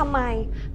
ทำไม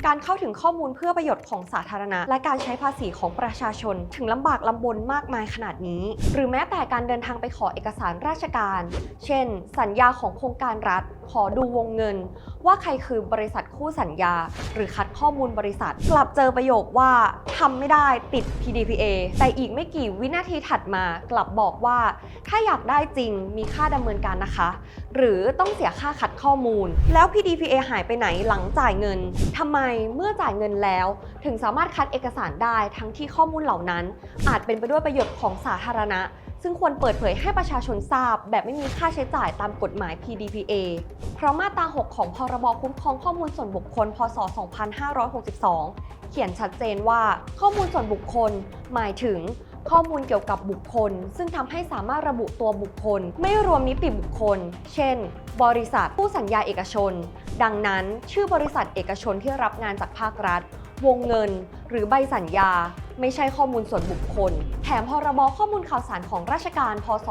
การเข้าถึงข้อมูลเพื่อประโยชน์ของสาธารณะ และการใช้ภาษีของประชาชน ถึงลำบากลำบนมากมายขนาดนี้ หรือแม้แต่การเดินทางไปขอเอกสารราชการ เช่น สัญญาของโครงการรัฐขอดูวงเงิน ว่าใครคือบริษัทคู่สัญญา หรือคัดข้อมูลบริษัท กลับเจอประโยคว่าทำไม่ได้ติด PDPA แต่อีกไม่กี่วินาทีถัดมากลับบอกว่า ถ้าอยากได้จริงมีค่าดำเนินการนะคะ หรือต้องเสียค่าคัดข้อมูล แล้ว PDPA หายไปไหนหลังจ่ายเงินทำไมเมื่อจ่ายเงินแล้ว ถึงสามารถคัดเอกสารได้ทั้งที่ข้อมูลเหล่านั้น อาจเป็นไปด้วยประโยชน์ของสาธารณะ ซึ่งควรเปิดเผยให้ประชาชนทราบ แบบไม่มีค่าใช้จ่ายตามกฎหมาย PDPA เพราะมาตรา 6 ของพรบคุ้มครองข้อมูลส่วนบุคคล พศ 2562 เขียนชัดเจนว่าข้อมูลส่วนบุคคล หมายถึงข้อมูลเกี่ยวกับบุคคล ซึ่งทำให้สามารถระบุตัวบุคคล ไม่รวมนิติบุคคล เช่น บริษัทผู้สัญญาเอกชน ดังนั้น ชื่อบริษัทเอกชนที่รับงานจากภาครัฐ วงเงิน หรือใบสัญญา ไม่ใช่ข้อมูลส่วนบุคคล แถมพรบข้อมูลข่าวสารของราชการ พศ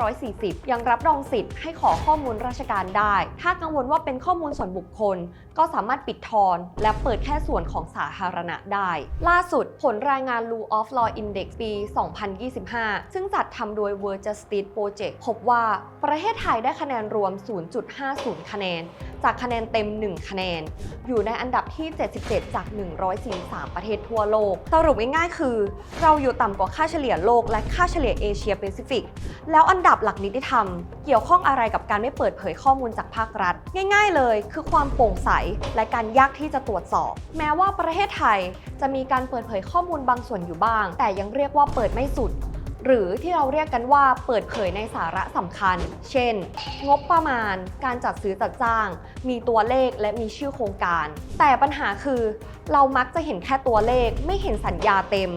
2540 ยังรับรองสิทธิ์ให้ขอข้อมูลราชการได้ ถ้ากังวลว่าเป็นข้อมูลส่วนบุคคล ก็สามารถปิดทอน และเปิดแค่ส่วนของสาธารณะได้ ล่าสุดผลรายงาน Rule of Law Index ปี 2025 ซึ่งจัดทำโดย World Justice Project พบว่าประเทศไทยได้คะแนนรวม 0.50 คะแนน จากคะแนนเต็ม 1 คะแนน อยู่ในอันดับที่ 77 จาก 143 ประเทศทั่วโลก สรุปง่ายๆ คือ เราอยู่ต่ำกว่าค่าเฉลี่ยโลกและค่าเฉลี่ยเอเชียแปซิฟิก แล้วอันดับหลักนิติธรรม เกี่ยวข้องอะไรกับการไม่เปิดเผยข้อมูลจากภาครัฐ ง่าย ๆ เลย คือความโปร่งใสและการยากที่จะตรวจสอบ แม้ว่าประเทศไทยจะมีการเปิดเผยข้อมูลบางส่วนอยู่บ้าง แต่ยังเรียกว่าเปิดไม่สุด หรือที่เราเรียกกันว่าเปิดเผยในสาระสำคัญ เช่น งบประมาณ การจัดซื้อจัดจ้าง มีตัวเลขและมีชื่อโครงการ แต่ปัญหาคือ เรามักจะเห็นแค่ตัวเลขไม่เห็นสัญญาเต็ม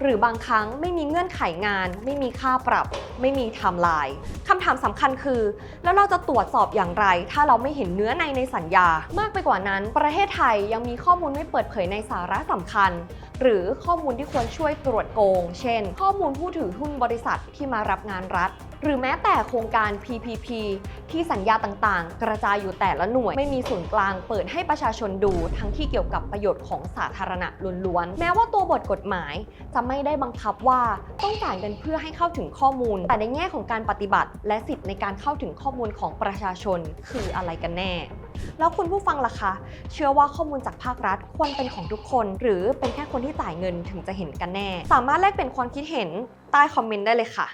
หรือบางครั้งไม่มีเงื่อนไขงาน ไม่มีค่าปรับ ไม่มีไทม์ไลน์คำถามสำคัญคือ แล้วเราจะตรวจสอบอย่างไร ถ้าเราไม่เห็นเนื้อในในสัญญา มากไปกว่านั้น ประเทศไทยยังมีข้อมูลไม่เปิดเผยในสาระสำคัญ หรือข้อมูลที่ควรช่วยตรวจโกง เช่น ข้อมูลผู้ถือหุ้นบริษัทที่มารับงานรัฐ หรือแม้แต่โครงการ PPP ที่สัญญาต่างๆ กระจายอยู่แต่ละหน่วย ไม่มีศูนย์กลางเปิดให้ประชาชนดู ทั้งที่เกี่ยวกับประโยชน์ของสาธารณะล้วนๆ แม้ว่าตัวบทกฎหมาย จะไม่ได้บังคับว่าต้องจ่ายเงินเพื่อให้เข้าถึงข้อมูล แต่ในแง่ของการปฏิบัติ และสิทธิ์ในการเข้าถึงข้อมูลของประชาชนคืออะไรกันแน่ แล้วคุณผู้ฟังล่ะคะ เชื่อว่าข้อมูลจากภาครัฐควรเป็นของทุกคน หรือเป็นแค่คนที่จ่ายเงินถึงจะเห็นกันแน่ สามารถแลกเปลี่ยนความคิดเห็นใต้คอมเมนต์ได้เลยค่ะ